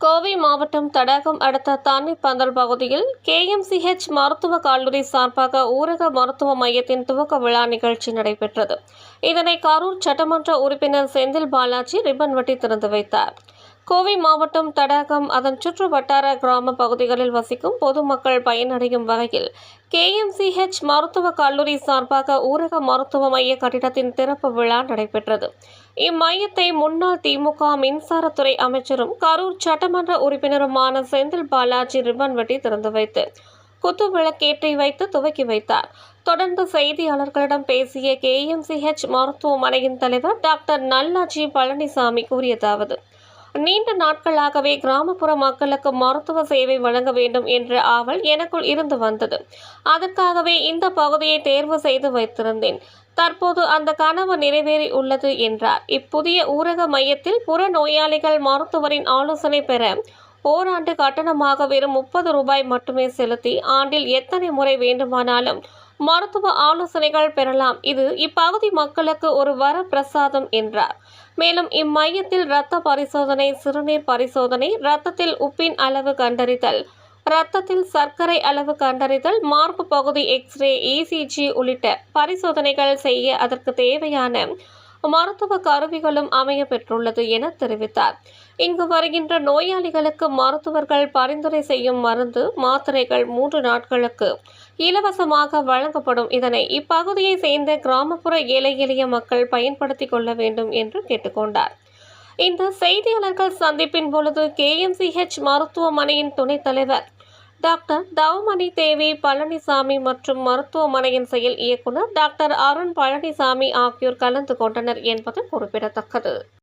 கோவை மாவட்டம் தடாகம் அடுத்த தாண்டிப்பந்தல் பகுதியில் கேஎம்சிஹெச் மருத்துவ கல்லூரி சார்பாக ஊரக மருத்துவ மையத்தின் துவக்க விழா நிகழ்ச்சி நடைபெற்றது. இதனை கரூர் சட்டமன்ற உறுப்பினர் செந்தில் பாலாஜி ரிப்பன் வெட்டி திறந்து வைத்தார். கோவை மாவட்டம் தடாகம் அதன் சுற்று வட்டார கிராம பகுதிகளில் வசிக்கும் பொதுமக்கள் பயனடையும் வகையில் கேஎம்சிஹெச் மருத்துவக் கல்லூரி சார்பாக ஊரக மருத்துவ மைய கட்டிடத்தின் திறப்பு விழா நடைபெற்றது. இம்மையத்தை முன்னாள் திமுக மின்சாரத்துறை அமைச்சரும் கரூர் சட்டமன்ற உறுப்பினருமான செந்தில் பாலாஜி ரிப்பன் வெட்டி திறந்து வைத்து குத்து விளக்கேற்றி வைத்து துவக்கி வைத்தார். தொடர்ந்து செய்தியாளர்களிடம் பேசிய கேஎம்சிஹெச் மருத்துவமனையின் தலைவர் டாக்டர் நல்லாஜி பழனிசாமி கூறியதாவது நீண்ட நாட்களாகவே கிராமப்புற மக்களுக்கு மருத்துவ சேவை வழங்க வேண்டும் என்ற ஆவல் எனக்குள் இருந்து வந்தது. அதற்காகவே இந்த பகுதியை தேர்வு செய்து வைத்திருந்தேன். தற்போது அந்த கனவு நிறைவேறி உள்ளது என்றார். இப்புதிய ஊரக மையத்தில் புற நோயாளிகள் மருத்துவரின் ஆலோசனை பெற ஓராண்டு கட்டணமாக வெறும் முப்பது ரூபாய் மட்டுமே செலுத்தி ஆண்டில் எத்தனை முறை வேண்டுமானாலும் மருத்துவ ஆலோசனைகள் பெறலாம். இது இப்பகுதி மக்களுக்கு ஒரு வர பிரசாதம் என்றார். மேலும் இம்மையத்தில் இரத்த பரிசோதனை சிறுநீர் பரிசோதனை இரத்தத்தில் உப்பின் அளவு கண்டறிதல் இரத்தத்தில் சர்க்கரை அளவு கண்டறிதல் மார்பு பகுதி எக்ஸ்ரே இசிஜி உள்ளிட்ட பரிசோதனைகள் செய்ய அதற்கு தேவையான மருத்துவ கருவிகளும் அமைய பெற்றுள்ளது என தெரிவித்தார். இங்கு வருகின்ற நோயாளிகளுக்கு மருத்துவர்கள் பரிந்துரை செய்யும் மருந்து மாத்திரைகள் மூன்று நாட்களுக்கு இலவசமாக வழங்கப்படும். இதனை இப்பகுதியை சேர்ந்த கிராமப்புற ஏழை எளிய மக்கள் பயன்படுத்திக் கொள்ள வேண்டும் என்று கேட்டுக்கொண்டார். இந்த செய்தியாளர்கள் சந்திப்பின் பொழுது கேஎம்சிஹெச் மருத்துவமனையின் துணைத் தலைவர் டாக்டர் தவமணி தேவி பழனிசாமி மற்றும் மருத்துவமனையின் செயல் இயக்குனர் டாக்டர் அருண் பழனிசாமி ஆகியோர் கலந்து கொண்டனர் என்பது குறிப்பிடத்தக்கது.